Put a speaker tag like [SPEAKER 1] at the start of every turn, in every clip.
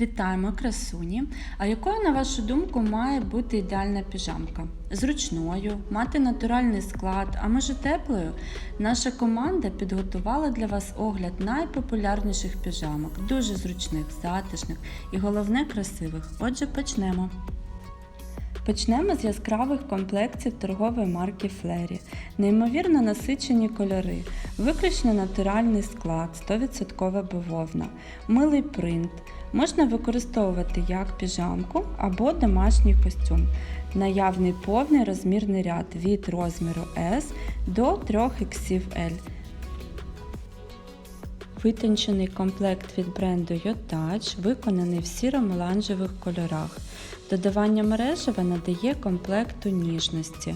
[SPEAKER 1] Вітаємо, красуні! А якою, на вашу думку, має бути ідеальна піжамка? Зручною, мати натуральний склад, а може теплою? Наша команда підготувала для вас огляд найпопулярніших піжамок, дуже зручних, затишних і головне красивих. Отже, почнемо. Почнемо з яскравих комплектів торгової марки Флері. Неймовірно насичені кольори, виключно натуральний склад, 100% бавовна, милий принт. Можна використовувати як піжамку або домашній костюм. Наявний повний розмірний ряд від розміру S до 3XL. Витончений комплект від бренду Yotouch виконаний в сіро-меланжевих кольорах. Додавання мережева надає комплекту ніжності.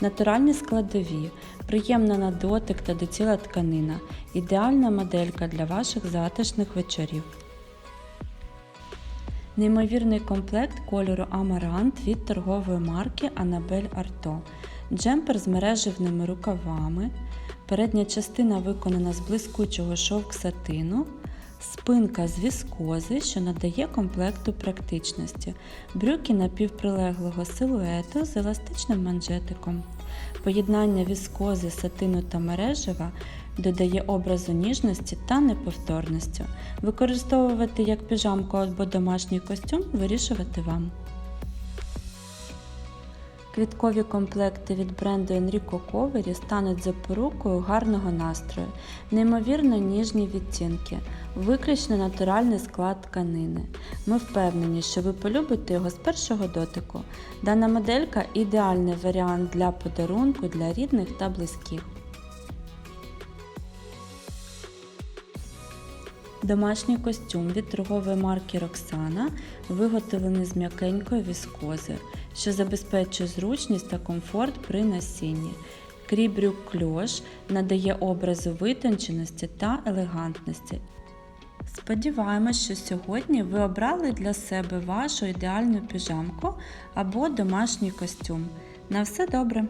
[SPEAKER 1] Натуральні складові, приємна на дотик та до тіла тканина, ідеальна моделька для ваших затишних вечорів. Неймовірний комплект кольору Амарант від торгової марки Annabelle Arto. Джемпер з мережевними рукавами. Передня частина виконана з блискучого шовк сатину. Спинка з віскози, що надає комплекту практичності. Брюки напівприлеглого силуету з еластичним манжетиком. Поєднання віскози, сатину та мережева додає образу ніжності та неповторності. Використовувати як піжамку або домашній костюм вирішувати вам. Квіткові комплекти від бренду Enrico Covery стануть запорукою гарного настрою, неймовірно ніжні відтінки, виключно натуральний склад тканини. Ми впевнені, що ви полюбите його з першого дотику. Дана моделька ідеальний варіант для подарунку для рідних та близьких. Домашній костюм від торгової марки Roxana виготовлений з м'якенької віскози, що забезпечує зручність та комфорт при носінні. Крій брюк кльош надає образу витонченості та елегантності. Сподіваємось, що сьогодні ви обрали для себе вашу ідеальну піжамку або домашній костюм. На все добре!